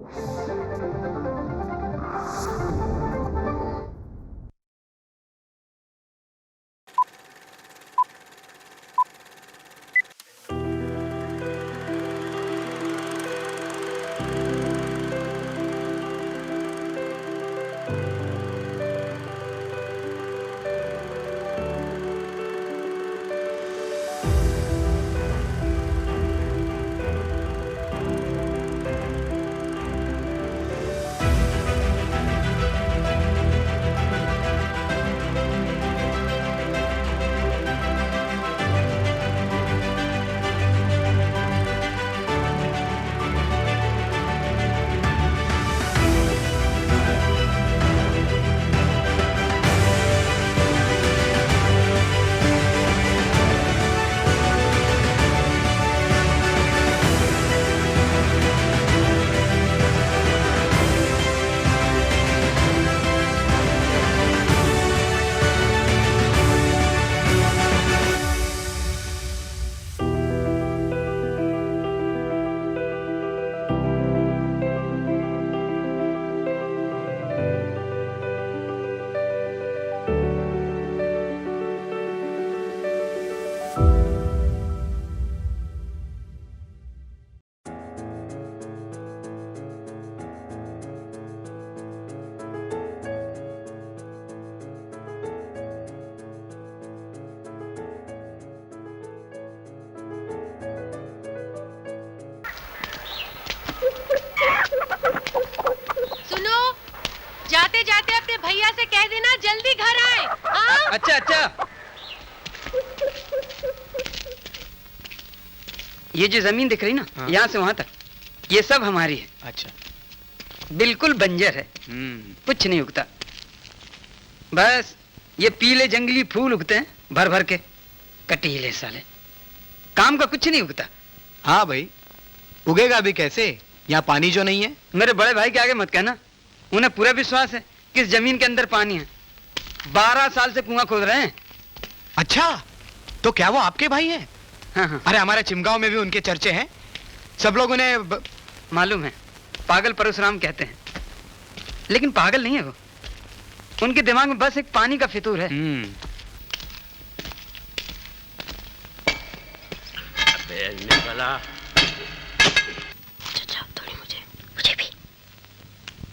Thank you. जाते अपने भैया से कह देना जल्दी घर आए। हाँ? अच्छा अच्छा। ये जो ज़मीन दिख रही ना हाँ। यहाँ से वहाँ तक ये सब हमारी है। अच्छा। बिल्कुल बंजर है। हम्म। कुछ नहीं उगता। बस ये पीले जंगली फूल उगते हैं भर भर के। कटीले साले। काम का कुछ नहीं उगता। हाँ भाई। उगेगा भी कैसे? यहाँ पानी जो नहीं है। मेरे बड़े भाई के आगे मत कहना। उन्हें पूरा विश्वास है। कि इस ज़मीन के अंदर पानी है? बारह साल से कुआँ खोद रहे हैं। अच्छा तो क्या वो आपके भाई है? हाँ हाँ। अरे हमारे चिमगांव में भी उनके चर्चे हैं। सब लोग उन्हें ब... मालूम है पागल परशुराम कहते हैं। लेकिन पागल नहीं है वो। उनके दिमाग में बस एक पानी का फितूर है। हम्म,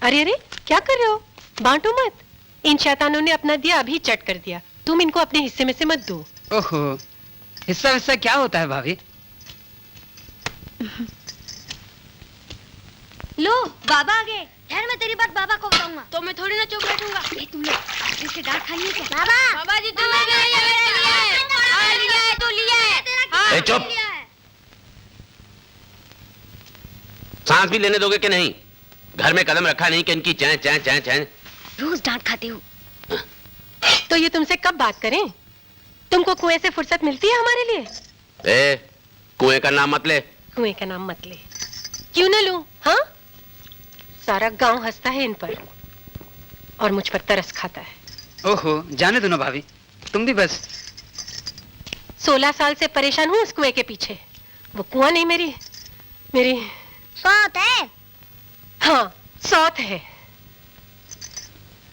अरे अरे क्या कर रहे हो? बांटो मत। इन शैतानों ने अपना दिया अभी चट कर दिया। तुम इनको अपने हिस्से में से मत दो। ओहो हिस्सा हिस्सा क्या होता है भाभी? लो बाबा आ गए ठहर मैं तेरी बात बाबा को बताऊँगा। तो मैं थोड़ी ना चुप बैठूँगा। ये तुम लोग अच्छे से डांट खाई है क्या? बाबा! बाबा जी तुम लिया है लिया है तो लिया है। हाँ, ए, चुप। सांस भी लेने दोगे कि नहीं? घर में कदम रखा नहीं कि इनकी चैन चैन चैन चैन रोज डांट खाते हो। तो ये तुमसे कब बात करें? तुमको कुएँ से फुर्सत मिलती है हमारे लिए? ए कुएँ का नाम मत ले। कुएँ का नाम मत ले। क्यों ना लू हाँ? सारा गाँव हंसता है इन पर और मुझ पर तरस खाता है। ओहो जाने दो ना भाभी। तुम भी बस। सोलह साल से परेशान हूँ उस कुएँ के पीछे। वो कुआँ नहीं मेरी मेरी सौत है। हाँ सौत है।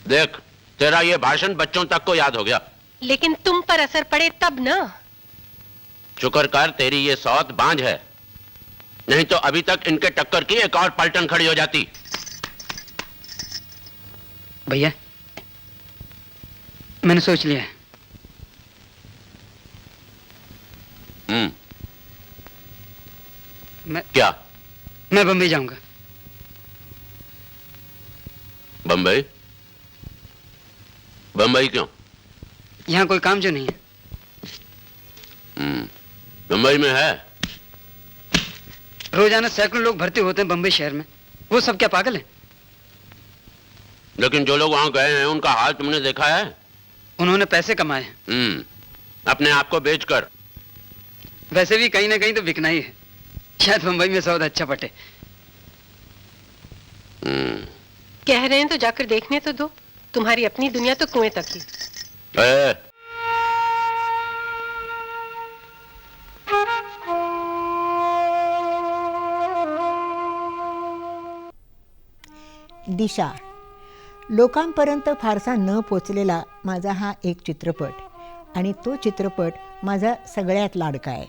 देख तेरा ये भाषण बच्चों तक को याद हो गया। लेकिन तुम पर असर पड़े तब ना। शुक्र कर तेरी ये सौत बांझ है। नहीं तो अभी तक इनके टक्कर की एक और पलटन खड़ी हो जाती। भैया मैंने सोच लिया हम्म। मैं क्या? मैं बम्बई जाऊँगा। बम्बई? बम्बई क्यों? यहाँ कोई काम जो नहीं है। हम्म बम्बई में है? रोज़ाना सैकड़ों लोग भर्ती होते हैं बम्बई शहर में। वो सब क्या पागल है? लेकिन जो लोग वहाँ गए हैं उनका हाल तुमने देखा है? उन्होंने पैसे कमाए हैं। हम्म अपने आप को बेचकर। वैसे भी कहीं ना कहीं तो बिकना ही है। शायद मुंबई में सौदा अच्छा पटे। हम्म। कह रहे हैं तो जाकर देखने तो दो। तुम्हारी अपनी दुनिया तो कुएं तक ही। ए, दिशा लोकांपर्यंत फारसा न पोचलेला माझा हा एक चित्रपट आणि तो चित्रपट माझा सगळ्यात लाडका आहे.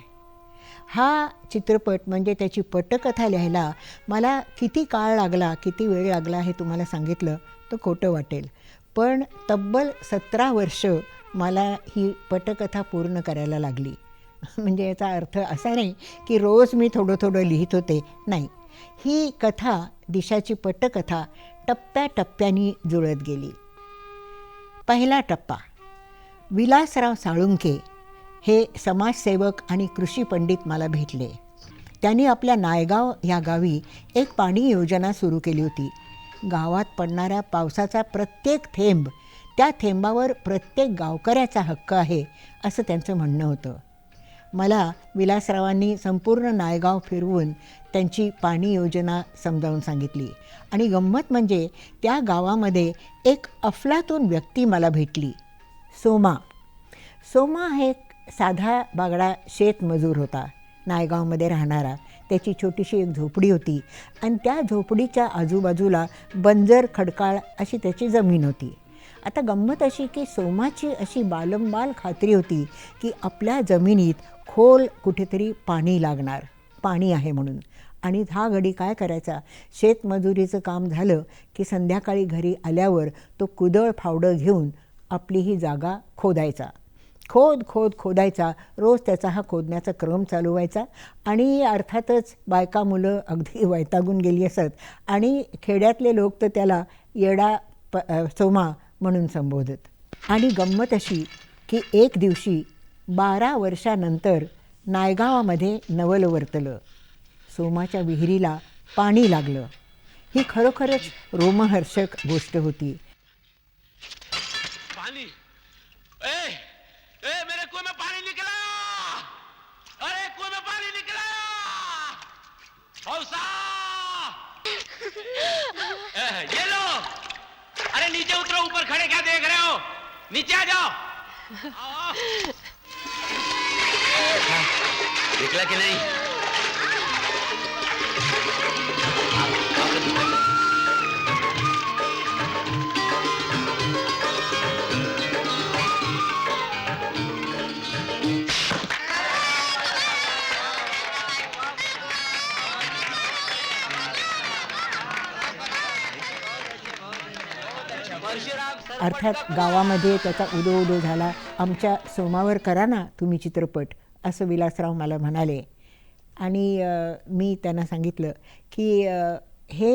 हा चित्रपट म्हणजे त्याची पटकथा लिहायला मला किती काळ लागला किती वेळ लागला हे तुम्हाला सांगितलं तर खोटं वाटेल. पण तब्बल सतरा वर्ष मला ही पटकथा पूर्ण करायला लागली. म्हणजे याचा अर्थ असा नाही की रोज मी थोडं थोडं लिहित होते नाही. ही कथा दिशाची पटकथा टप्प्याटप्प्याने जुळत गेली. पहिला टप्पा विलासराव साळुंके हे समाजसेवक आणि कृषी पंडित मला भेटले. त्यांनी आपल्या नायगाव या गावी एक पाणी योजना सुरू केली होती. गावात पडणाऱ्या पावसाचा प्रत्येक थेंब त्या थेंबावर प्रत्येक गावकऱ्याचा हक्क आहे असं त्यांचं म्हणणं होतं. मला विलासरावांनी संपूर्ण नायगाव फिरवून त्यांची पाणी योजना समजावून सांगितली आणि गंमत म्हणजे त्या गावामध्ये एक अफलातून व्यक्ती मला भेटली सोमा. सोमा हा एक साधा बागडा शेतमजूर होता नायगावमध्ये राहणारा. त्याची छोटीशी एक झोपडी होती. आणि त्या झोपडीच्या आजूबाजूला बंजर खडकाळ अशी त्याची जमीन होती. आता गंमत अशी की सोमाची अशी बालंबाल खात्री होती की आपल्या जमिनीत खोल कुठेतरी पाणी लागणार. पाणी आहे म्हणून. आणि हा घडी काय करायचा? शेतमजुरीचं काम झालं की संध्याकाळी घरी आल्यावर तो कुदळ फावडं घेऊन आपली ही जागा खोदायचा. खोद खोद खोदायचा. रोज त्याचा हा खोदण्याचा क्रम चालू व्हायचा आणि अर्थातच बायका मुलं अगदी वैतागून गेली असत. आणि खेड्यातले लोक तर त्याला येडा प सोमा म्हणून संबोधत. आणि गंमत अशी की एक दिवशी बारा वर्षानंतर नायगावामध्ये नवल वर्तलं. सोमाच्या विहिरीला पाणी लागलं. ही खरोखरच रोमहर्षक गोष्ट होती. पाणी. ये लो अरे नीचे उतरो ऊपर खड़े क्या देख रहे हो नीचे आ जाओ आओ। निकला कि नहीं अर्थात गावामध्ये त्याचा उदो उदो झाला. आमच्या सोमावर करा ना तुम्ही चित्रपट असं विलासराव मला म्हणाले. आणि मी त्यांना सांगितलं की हे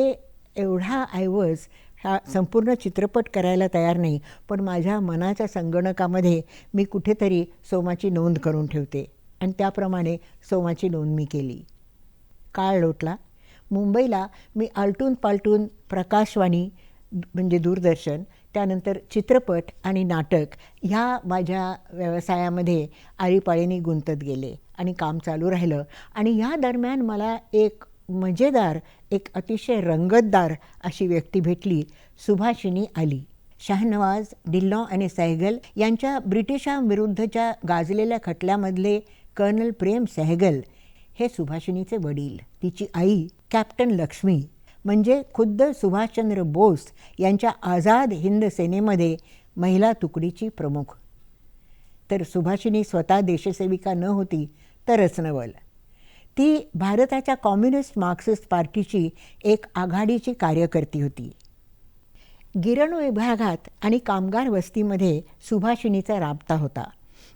एवढा ऐवज हा संपूर्ण चित्रपट करायला तयार नाही पण माझ्या मनाच्या संगणकामध्ये मी कुठेतरी सोमाची नोंद करून ठेवते. आणि त्याप्रमाणे सोमाची नोंद मी केली. काळ लोटला. मुंबईला मी आलटून पालटून प्रकाशवाणी म्हणजे दूरदर्शन त्यानंतर चित्रपट आणि नाटक ह्या माझ्या व्यवसायामध्ये आळीपाळीने गुंतत गेले आणि काम चालू राहिलं. आणि ह्या दरम्यान मला एक मजेदार एक अतिशय रंगतदार अशी व्यक्ती भेटली सुभाषिनी आली शाहनवाज डिल्लॉ आणि सहगल यांच्या ब्रिटिशांविरुद्धच्या गाजलेल्या खटल्यामधले कर्नल प्रेम सहगल हे सुभाषिनीचे वडील. तिची आई कॅप्टन लक्ष्मी. म्हणजे खुद्द सुभाषचंद्र बोस यांच्या आझाद हिंद सेनेमध्ये महिला तुकडीची प्रमुख. तर सुभाषिनी स्वतः देशसेविका न होती तरच नवल. ती भारताच्या कम्युनिस्ट मार्क्सिस्ट पार्टीची एक आघाडीची कार्यकर्ती होती. गिरण विभागात आणि कामगार वस्तीमध्ये सुभाषिनीचा राबता होता.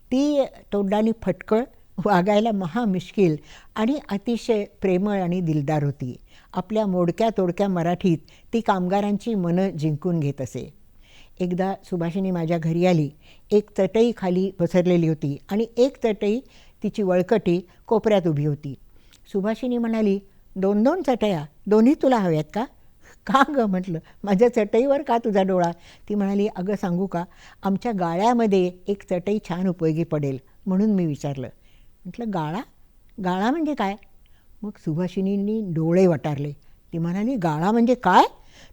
ती तोंडाने फटकळ वागायला महामिश्किल आणि अतिशय प्रेमळ आणि दिलदार होती. आपल्या मोडक्या तोडक्या मराठीत ती कामगारांची मनं जिंकून घेत असे. एकदा सुभाषिनी माझ्या घरी आली. एक चटई खाली पसरलेली होती आणि एक चटई तिची वळकटी कोपऱ्यात उभी होती. सुभाषिनी म्हणाली दोन दोन चटया दोन्ही तुला हव्यात का? का गं? म्हटलं. माझ्या चटईवर का तुझा डोळा? ती म्हणाली अगं सांगू का? आमच्या गाळ्यामध्ये एक चटई छान उपयोगी पडेल. म्हणून मी विचारलं. म्हटलं गाळा? गाळा म्हणजे काय? मग सुभाषिनींनी डोळे वटारले. ती म्हणाली गाळा म्हणजे काय?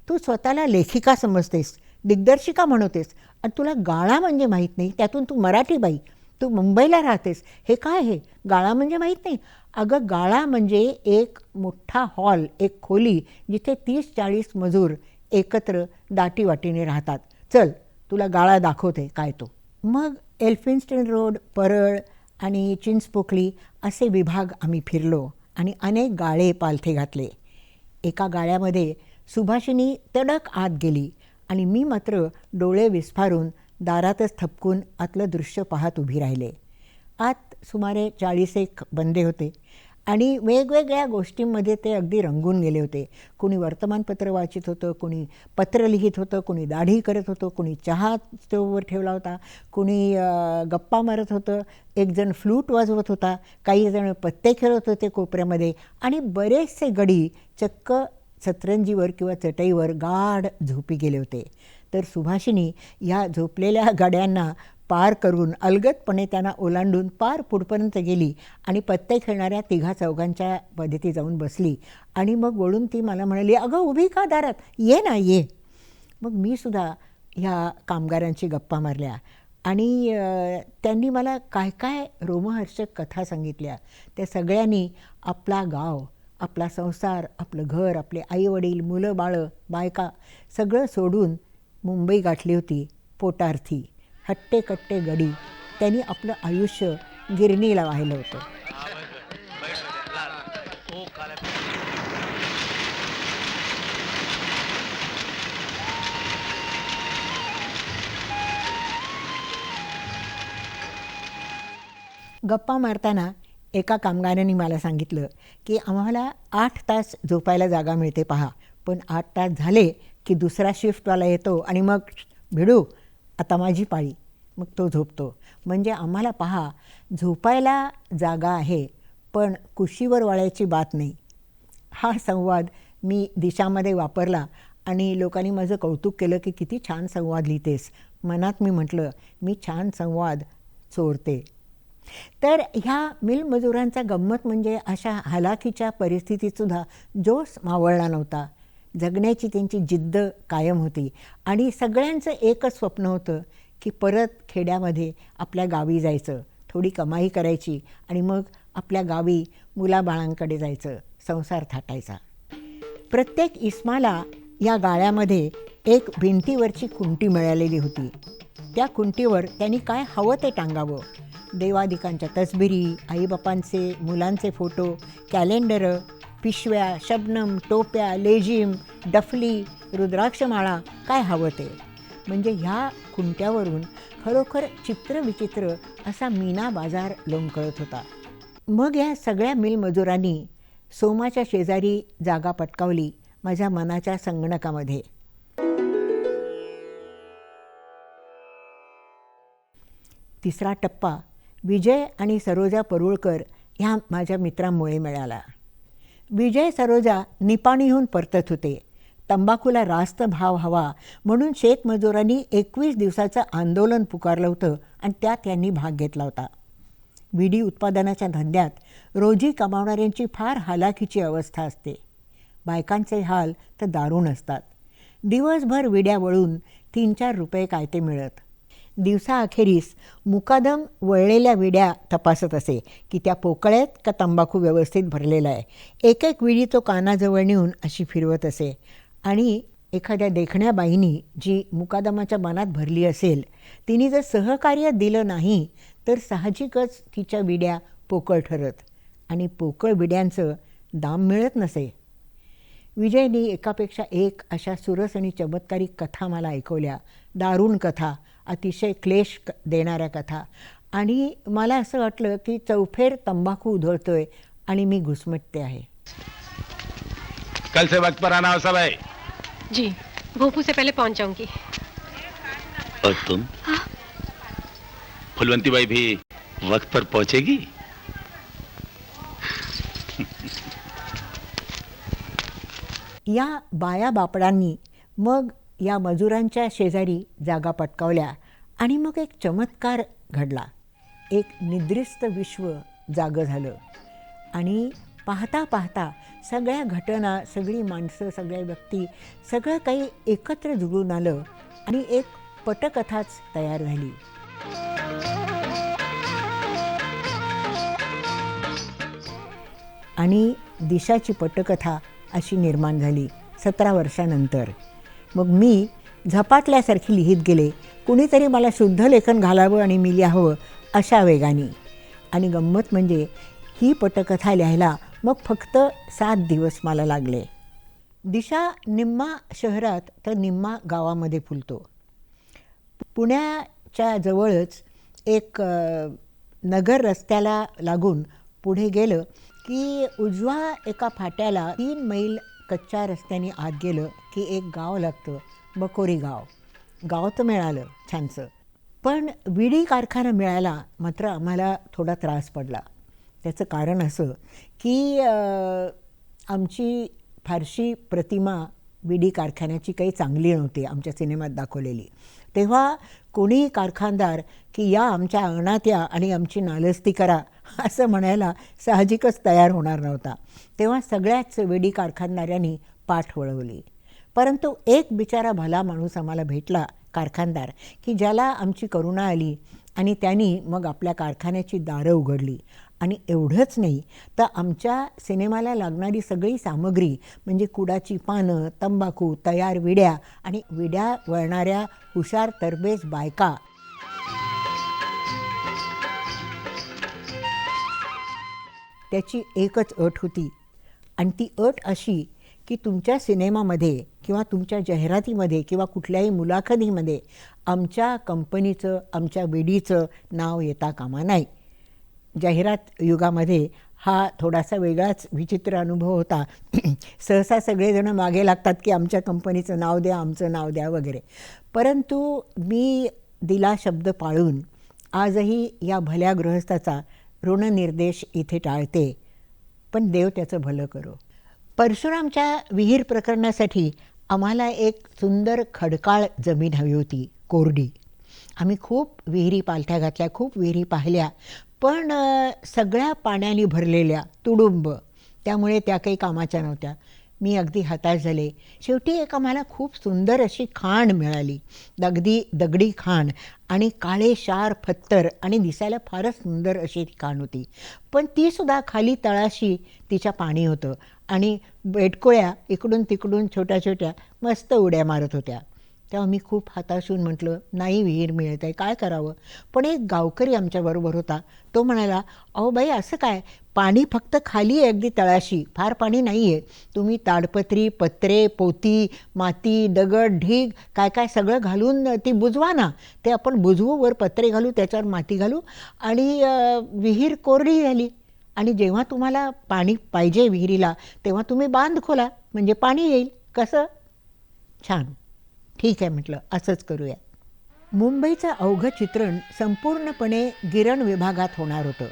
तू स्वतःला लेखिका समजतेस दिग्दर्शिका म्हणवतेस आणि तुला गाळा म्हणजे माहीत नाही त्यातून तू मराठी बाई तू मुंबईला राहतेस. हे काय हे? गाळा म्हणजे माहीत नाही. अगं गाळा म्हणजे एक मोठा हॉल एक खोली जिथे तीस चाळीस मजूर एकत्र दाटीवाटीने राहतात. चल तुला गाळा दाखवते काय तो. मग एल्फिन्स्टन रोड परळ आणि चिंचपोकळी असे विभाग आम्ही फिरलो. आणि अनेक गाळे पालथे घातले. एका गाळ्यामध्ये सुभाषिनी तडक आत गेली आणि मी मात्र डोळे विस्फारून दारातच थपकून आतलं दृश्य पाहत उभी राहिले. आत सुमारे चाळीस एक बंदे होते. आणि वेगवेगळ्या गोष्टींमध्ये ते अगदी रंगून गेले होते. कोणी वर्तमानपत्र वाचित होतं कोणी पत्र लिहित होतं कोणी दाढी करत होतं कोणी चहा स्टोववर ठेवला होता कुणी गप्पा मारत होतं एकजण फ्लूट वाजवत होता काही जण पत्ते खेळत होते कोपऱ्यामध्ये आणि बरेचसे गडी चक्क सतरंजीवर किंवा चटईवर गाढ झोपी गेले होते. तर सुभाषिनी या झोपलेल्या गाड्यांना पार करून अलगदपणे त्यांना ओलांडून पार पुढपर्यंत गेली आणि पत्ते खेळणाऱ्या तिघा चौघांच्या पद्धती जाऊन बसली. आणि मग वळून ती मला म्हणाली अगं उभी का दारात? ये ना ये. मग मी सुद्धा ह्या कामगारांची गप्पा मारल्या. आणि त्यांनी मला काय काय रोमहर्षक कथा सांगितल्या. त्या सगळ्यांनी आपला गाव आपला संसार आपलं घर आपले आईवडील मुलं बाळं बायका सगळं सोडून मुंबई गाठली होती पोटार्थी. हट्टे कट्टे गडी. त्यांनी आपलं आयुष्य गिरणीला वाहिलं होतं. गप्पा मारताना एका कामगाराने मला सांगितलं की आम्हाला आठ तास झोपायला जागा मिळते पहा. पण आठ तास झाले की दुसरा शिफ्टवाला येतो आणि मग भिडू आता माझी पाळी. मग तो झोपतो. म्हणजे आम्हाला पहा झोपायला जागा आहे पण कुशीवर वाळायची बात नाही. हा संवाद मी दिशामध्ये वापरला आणि लोकांनी माझं कौतुक केलं की किती छान संवाद लिहितेस. मनात मी म्हटलं मी छान संवाद चोरते. तर ह्या मिलमजुरांचा गंमत म्हणजे अशा हलाखीच्या परिस्थितीतसुद्धा जोश मावळला नव्हता. जगण्याची त्यांची जिद्द कायम होती. आणि सगळ्यांचं एकच स्वप्न होतं की परत खेड्यामध्ये आपल्या गावी जायचं. थोडी कमाई करायची आणि मग आपल्या गावी मुलाबाळांकडे जायचं संसार थाटायचा. प्रत्येक इस्माला या गाळ्यामध्ये एक भिंतीवरची कुंटी मिळालेली होती. त्या कुंटीवर त्यांनी काय हवं ते टांगावं. देवादिकांच्या तसबिरी आईबापांचे मुलांचे फोटो कॅलेंडरं पिशव्या शबनम टोप्या लेझिम डफली रुद्राक्षमाळा काय हवं ते? म्हणजे ह्या खुंट्यावरून खरोखर चित्रविचित्र असा मीना बाजार लोंबकळत होता. मग या सगळ्या मिल मजुरांनी सोमाच्या शेजारी जागा पटकावली माझ्या मनाच्या संगणकामध्ये. तिसरा टप्पा विजय आणि सरोजा परुळकर ह्या माझ्या मित्रांमुळे मिळाला. विजय सरोजा निपाणीहून परतत होते. तंबाखूला रास्त भाव हवा म्हणून शेतमजुरांनी एकवीस दिवसाचं आंदोलन पुकारलं होतं आणि त्यात त्यांनी भाग घेतला होता. विडी उत्पादनाच्या धंद्यात रोजी कमावणाऱ्यांची फार हालाखीची अवस्था असते. बायकांचे हाल तर दारुण असतात. दिवसभर विड्या वळून तीन चार रुपये काय ते मिळत. दिवसाअखेरीस मुकादम वळलेल्या विड्या तपासत असे की त्या पोकळ्यात का तंबाखू व्यवस्थित भरलेला आहे. एक एक विडी तो कानाजवळ नेऊन अशी फिरवत असे. आणि एखाद्या देखण्या बाईनी जी मुकादमाच्या मनात भरली असेल तिने जर सहकार्य दिलं नाही तर साहजिकच तिच्या विड्या पोकळ ठरत आणि पोकळ विड्यांचं दाम मिळत नसे. विजयनी एकापेक्षा एक अशा सुरस आणि चमत्कारिक कथा मला ऐकवल्या. दारुण कथा. अतिशय क्लेश क देणाऱ्या कथा. आणि मला असं वाटलं की चौफेर तंबाखू उधळतोय आणि मी घुसमटते आहे. कल से वक्त पर आना हो सब है. जी भोपू से पहले पहुंच जाऊंगी. और तुम? फुलवंती बाई भी वक्त पर पहुंचेगी? या बाया बापडांनी मग या मजुरांच्या शेजारी जागा पटकावल्या आणि मग एक चमत्कार घडला. एक निद्रिस्त विश्व जागं झालं. आणि पाहता पाहता सगळ्या घटना सगळी माणसं सगळ्या व्यक्ती सगळं काही एकत्र जुळून आलं आणि एक पटकथाच तयार झाली. आणि दिशाची पटकथा अशी निर्माण झाली सतरा वर्षानंतर. मग मी झपाटल्यासारखी लिहित गेले. कुणीतरी मला शुद्ध लेखन घालावं आणि मी लिहावं अशा वेगाने. आणि गंमत म्हणजे ही पटकथा लिहायला मग फक्त सात दिवस मला लागले. दिशा निम्मा शहरात तर निम्मा गावामध्ये फुलतो. पुण्याच्या जवळच एक नगर रस्त्याला लागून पुढे गेलं की उजवा एका फाट्याला तीन मैल कच्च्या रस्त्याने आत गेलं की एक गाव लागतं बकोरी गाव. गाव तर मिळालं छानसं. पण विडी कारखाना मिळायला मात्र आम्हाला थोडा त्रास पडला. त्याचं कारण असं की आमची फारशी प्रतिमा विडी कारखान्याची काही चांगली नव्हती आमच्या सिनेमात दाखवलेली. तेव्हा कोणी कारखानदार की या आमच्या अंगणात या आणि आमची नालस्ती करा असं म्हणायला साहजिकच तयार होणार नव्हता. तेव्हा सगळ्याच वेडी कारखानदारांनी पाठ वळवली. परंतु एक बिचारा भला माणूस आम्हाला भेटला कारखानदार की ज्याला आमची करुणा आली आणि त्यांनी मग आपल्या कारखान्याची दारं उघडली. आणि एवढंच नाही तर आमच्या सिनेमाला लागणारी सगळी सामग्री म्हणजे कुडाची पानं तंबाखू तयार विड्या आणि विड्या वळणाऱ्या हुशार तरबेज बायका. त्याची एकच अट होती. आणि ती अट अशी की तुमच्या सिनेमामध्ये किंवा तुमच्या जाहिरातीमध्ये किंवा कुठल्याही मुलाखतीमध्ये आमच्या कंपनीचं आमच्या वेडीचं नाव येता कामा नाही. जाहिरात युगामध्ये हा थोडासा वेगळाच विचित्र अनुभव होता. सहसा सगळेजणं मागे लागतात की आमच्या कंपनीचं नाव द्या आमचं नाव द्या वगैरे. परंतु मी दिला शब्द पाळून आजही या भल्या गृहस्थाचा ऋणनिर्देश इथे टाळते. पण देव त्याचं भलं करो. परशुरामच्या विहीर प्रकरणासाठी आम्हाला एक सुंदर खडकाळ जमीन हवी होती कोरडी. आम्ही खूप विहिरी पालथ्या घातल्या खूप विहिरी पाहिल्या. पण सगळ्या पाण्याने भरलेल्या तुडुंब त्यामुळे त्या काही कामाच्या नव्हत्या. मी अगदी हताश झाले. शेवटी एक आम्हाला खूप सुंदर अशी खाण मिळाली. दगदी दगडी खाण आणि काळे शार फत्तर आणि दिसायला फारच सुंदर अशी ती खाण होती. पण तीसुद्धा खाली तळाशी तिच्या पाणी होतं आणि बेटकोळ्या इकडून तिकडून छोट्या छोट्या मस्त उड्या मारत होत्या. तेव्हा मी खूप हाताशून म्हटलं नाही विहीर मिळत आहे काय करावं? पण एक गावकरी आमच्याबरोबर होता. तो म्हणाला अहो बाई असं काय? पाणी फक्त खाली आहे अगदी तळाशी. फार पाणी नाही आहे तुम्ही ताडपत्री पत्रे पोती माती दगड ढीग काय काय सगळं घालून ती बुजवा ना. ते आपण बुजवू वर पत्रे घालू त्याच्यावर माती घालू आणि विहीर कोरडी झाली आणि जेव्हा तुम्हाला पाणी पाहिजे विहिरीला तेव्हा तुम्ही बांध खोला. म्हणजे पाणी येईल. कसं? छान. ठीक आहे म्हटलं असंच करूया. मुंबईचं अवघं चित्रण संपूर्णपणे गिरण विभागात होणार होतं.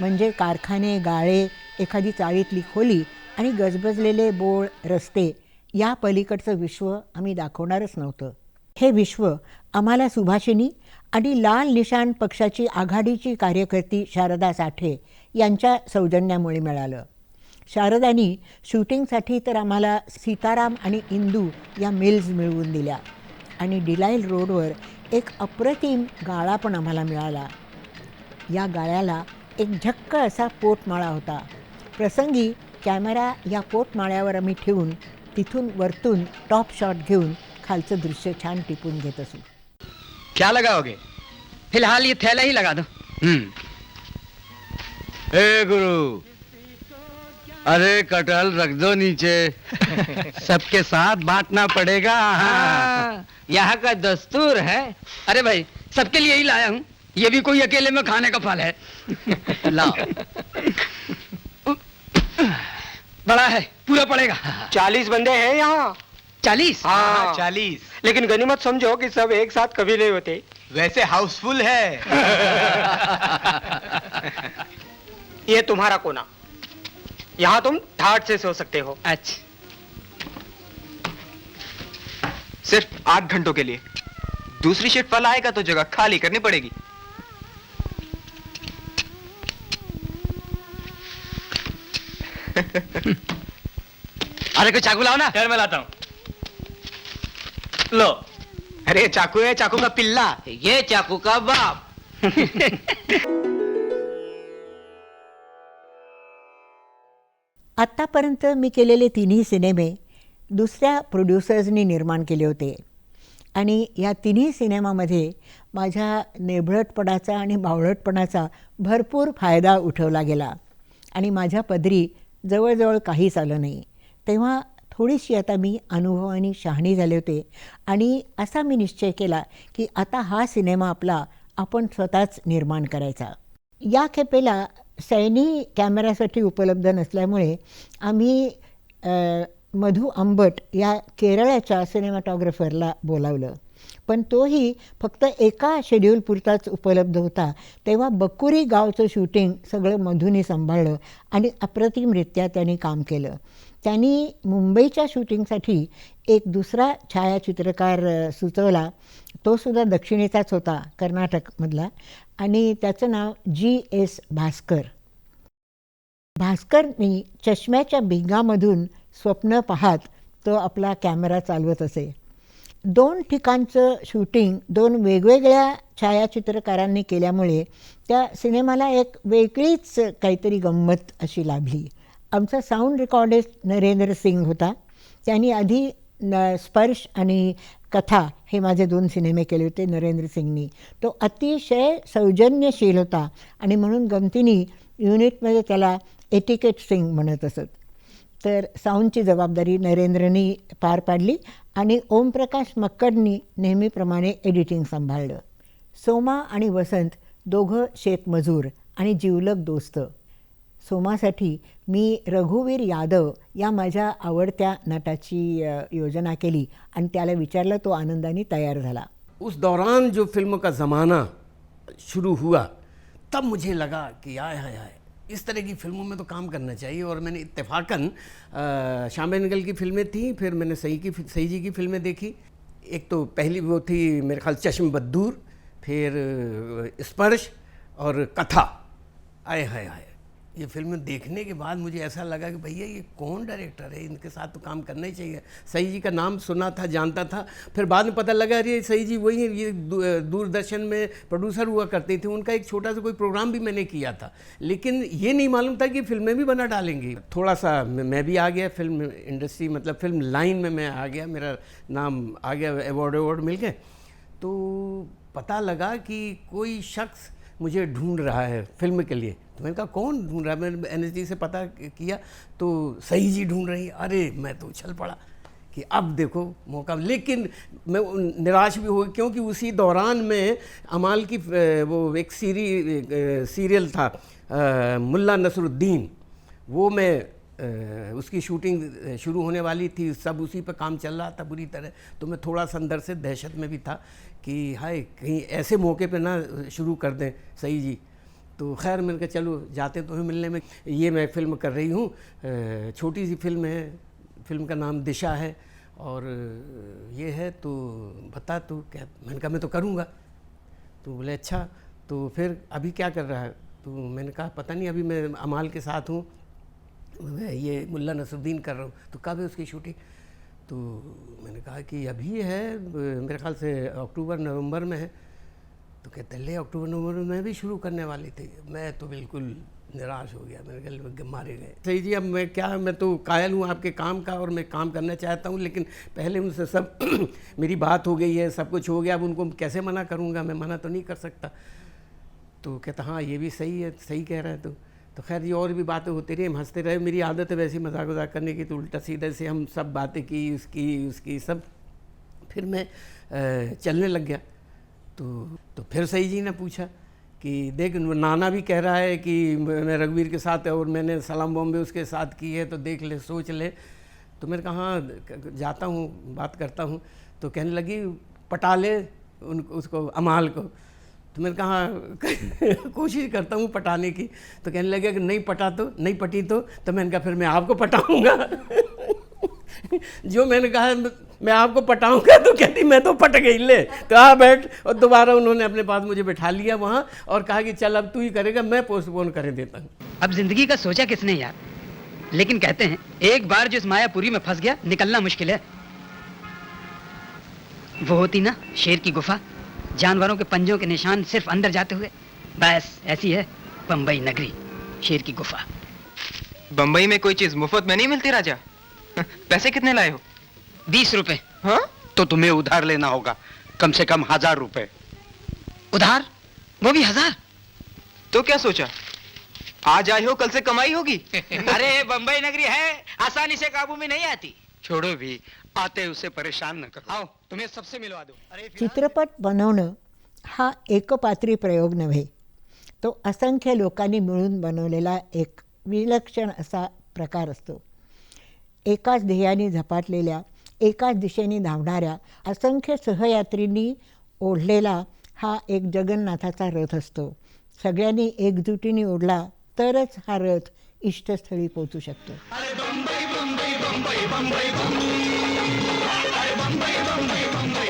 म्हणजे कारखाने गाळे एखादी चाळीतली खोली आणि गजबजलेले बोळ रस्ते या पलीकडचं विश्व आम्ही दाखवणारच नव्हतं. हे विश्व आम्हाला सुभाषिनी आणि लाल निशाण पक्षाची आघाडीची कार्यकर्ती शारदा साठे यांच्या सौजन्यामुळे मिळालं. शारदानी शूटिंगसाठी तर आम्हाला सीताराम आणि इंदू या मेल्स मिळवून दिल्या. आणि डिलाईल रोडवर एक अप्रतिम गाळा पण आम्हाला मिळाला. या गाळ्याला एक झक्क असा पोटमाळा होता. प्रसंगी कॅमेरा या पोटमाळ्यावर आम्ही ठेवून तिथून वरतून टॉप शॉट घेऊन खालचं दृश्य छान टिपून घेत असू. क्या लगाओगे? फिलहाल ये थैला ही लगा दो. हम्म. ए गुरु अरे कटहल रख दो नीचे। सबके साथ बांटना पड़ेगा। हाँ, यहाँ का दस्तूर है। अरे भाई सबके लिए ही लाया हूँ। ये भी कोई अकेले में खाने का फल है। लाओ। बड़ा है पूरा पड़ेगा। चालीस बंदे हैं यहाँ। चालीस? हाँ। चालीस। लेकिन गनीमत समझो कि सब एक साथ कभी नहीं होते। वैसे हाउसफुल है। ये तुम्हारा कोना। यहाँ तुम ठाट से सो सकते हो। अच्छा। सिर्फ़ आठ घंटों के लिए। दूसरी शिफ्ट वाला आएगा तो जगह खाली करनी पड़ेगी। अरे कोई चाकू लाओ ना। यार मैं लाता हूँ। लो। अरे चाकू है चाकू का पिल्ला। ये चाकू का बाप। आत्तापर्यंत मी केलेले तिन्ही सिनेमे दुसऱ्या प्रोड्युसर्सनी निर्माण केले होते. आणि या तिन्ही सिनेमामध्ये माझ्या नेभळटपणाचा आणि बावळटपणाचा भरपूर फायदा उठवला गेला. आणि माझ्या पदरी जवळजवळ काहीच आलं नाही. तेव्हा थोडीशी आता मी अनुभवाने शहाणी झाले होते. आणि असा मी निश्चय केला की आता हा सिनेमा आपला आपण स्वतःच निर्माण करायचा. या खेपेला सैनी कॅमेऱ्यासाठी उपलब्ध नसल्यामुळे आम्ही मधू मधु आंबट या केरळाच्या सिनेमॅटॉग्राफरला बोलावलं. पण तोही फक्त एका शेड्यूलपुरताच उपलब्ध होता. तेव्हा बकुरी गावचं शूटिंग सगळं मधूने सांभाळलं आणि अप्रतिमरित्या त्यांनी काम केलं. त्यांनी मुंबईच्या शूटिंगसाठी एक दुसरा छायाचित्रकार सुचवला. तो सुद्धा दक्षिणेचाच होता कर्नाटकमधला. आणि त्याचं नाव जी एस भास्कर. भास्करनी चष्म्याच्या भिंगामधून स्वप्न पाहत तो आपला कॅमेरा चालवत असे. दोन ठिकाणचं शूटिंग दोन वेगवेगळ्या छायाचित्रकारांनी केल्यामुळे त्या सिनेमाला एक वेगळीच काहीतरी गंमत अशी लाभली. आमचा साऊंड रेकॉर्डिस्ट नरेंद्र सिंग होता. त्यांनी आधी न स्पर्श आणि कथा हे माझे दोन सिनेमे केले होते नरेंद्र सिंगनी. तो अतिशय सौजन्यशील होता आणि म्हणून गमतीनी युनिटमध्ये त्याला एटिकेट सिंग म्हणत असत. तर साऊंडची जबाबदारी नरेंद्रनी पार पाडली आणि ओमप्रकाश मक्कडनी नेहमीप्रमाणे एडिटिंग सांभाळलं. सोमा आणि वसंत दोघं शेतमजूर आणि जिवलग दोस्त. सोमासाठी मी रघुवीर यादव या माझ्या आवडत्या नटाची योजना केली आणि त्याला विचारलं तो आनंदाने तयार झाला. उस दौरान जो फ़िल्म का ज़माना शुरू हुआ, तब मुझे लगा कि आय, हाय हाय, इस तरह की फ़िल्मों में तो काम करना चाहिए। और मैंने इत्तेफाकन श्याम बेनेगल की फ़िल्में थी, फिर मैंने सही की सही जी की फ़िल्में देखी। एक तो पहली वो थी, मेरे ख्याल, चश्म बद्दूर, फिर स्पर्श और कथा। आय, हाय हाय। ये फ़िल्म देखने के बाद मुझे ऐसा लगा कि भैया ये कौन डायरेक्टर है? इनके साथ तो काम करना ही चाहिए। सही जी का नाम सुना था, जानता था। फिर बाद में पता लगा, अरे सही जी वही ये दूरदर्शन में प्रोड्यूसर हुआ करते थे। उनका एक छोटा सा कोई प्रोग्राम भी मैंने किया था। लेकिन ये नहीं मालूम था कि फ़िल्में भी बना डालेंगी। थोड़ा सा मैं भी आ गया फ़िल्म इंडस्ट्री मतलब फ़िल्म लाइन में मैं आ गया। मेरा नाम आ गया अवार्ड अवार्ड मिल गए। तो पता लगा कि कोई शख्स मुझे ढूंढ रहा है फ़िल्म के लिए। तो मैंने कहा, कौन ढूंढ रहा है? मैंने एन से पता किया तो सही जी ढूंढ रही अरे, मैं तो उछल पड़ा कि अब देखो, मौका। लेकिन मैं निराश भी हो गया क्योंकि उसी दौरान में अमाल की वो एक सीरी सीरियल था मुल्ला नसरुद्दीन। वो मैं उसकी शूटिंग शुरू होने वाली थी, सब उसी पर काम चल रहा था बुरी तरह। तो मैं थोड़ा सा अंदर से दहशत में भी था कि, हाय, कहीं ऐसे मौके पे ना शुरू कर दें, सही जी। तो खैर, मैंने कहा, चलो, जाते तो हैं मिलने में। ये मैं फ़िल्म कर रही हूँ। छोटी सी फ़िल्म है, फ़िल्म का नाम दिशा है और ये है तो बता तो क्या, मैंने कहा, मैं तो करूँगा। तो बोले अच्छा। तो फिर अभी क्या कर रहा है? तो मैंने कहा, पता नहीं, अभी मैं अमाल के साथ हूँ। मैं ये मुल्ला नसरुद्दीन कर रहा हूँ। तो कब है उसकी शूटिंग तो मैंने कहा कि अभी है, मेरे ख्याल से अक्टूबर, नवंबर में है। तो कहते ले, अक्टूबर, नवंबर में मैं भी शुरू करने वाली थी। मैं तो बिल्कुल निराश हो गया। मेरे गले मारे गए। सही जी, अब मैं क्या, मैं तो कायल हूँ आपके काम का और मैं काम करना चाहता हूँ, लेकिन पहले उनसे सब मेरी बात हो गई है, सब कुछ हो गया। अब उनको कैसे मना करूँगा? मैं मना तो नहीं कर सकता। तो कहता हाँ ये भी सही है, सही कह रहा है तो। तो खैर ये और भी बातें होती रही, हम हँसते रहे, मेरी आदत है वैसे मज़ाक वजाक करने की तो उल्टा सीधे से हम सब बातें की, उसकी उसकी, सब। फिर मैं चलने लग गया। तो तो फिर सही जी ने पूछा कि देख नाना भी कह रहा है कि मैं रघुवीर के साथ और मैंने सलाम बॉम्बे उसके साथ की है तो देख ले, सोच ले। तो मैंने कहा हाँ जाता हूँ, बात करता हूँ। तो कहने लगी, पटा ले उन, उसको, अमाल को। तो मैंने कहा कोशिश करता हूँ पटाने की। तो कहने लगे कि नहीं पटा तो नहीं पटी तो तो मैंने कहा, फिर मैं आपको पटाऊँगा। जो मैंने कहा, मैं आपको पटाऊँगा तो कहती, मैं तो पट गई, ले तो आ बैठ। और दोबारा उन्होंने अपने पास मुझे बैठा लिया वहाँ और कहा कि, चल, अब तू ही करेगा, मैं पोस्टपोन कर देता हूँ। अब ज़िंदगी का सोचा किसने यार? लेकिन कहते हैं, एक बार जो इस मायापुरी में फंस गया, निकलना मुश्किल है। वो होती ना शेर की गुफा। जानवरों के पंजों के निशान सिर्फ़ अंदर जाते हुए। बस ऐसी है बम्बई नगरी शेर की गुफा। बम्बई में कोई चीज़ मुफ़्त में नहीं मिलती राजा? पैसे कितने लाए हो? बीस रुपए। हाँ? तो तुम्हें उधार लेना होगा कम से कम हज़ार रुपए। उधार? वो भी हज़ार? तो क्या सोचा? आज आए हो कल से कमाई होगी? अरे बंबई नगरी है आसानी से काबू में नहीं आती। छोड़ो भी आते उसे परेशान न करो। आओ तुम्हें सबसे मिलवा दो। अरे चित्रपट बनवणं हा एकपात्री प्रयोग नव्हे तो असंख्य लोकांनी मिळून बनवलेला एक विलक्षण असा प्रकार असतो. एकाच ध्येयाने झपाटलेल्या एकाच दिशेने धावणाऱ्या असंख्य सहयात्रींनी ओढलेला हा एक जगन्नाथाचा रथ असतो. सगळ्यांनी एकजुटीने ओढला तरच हा रथ इष्टस्थळी पोहोचू शकतो बंबई बंबई बंबई बंबई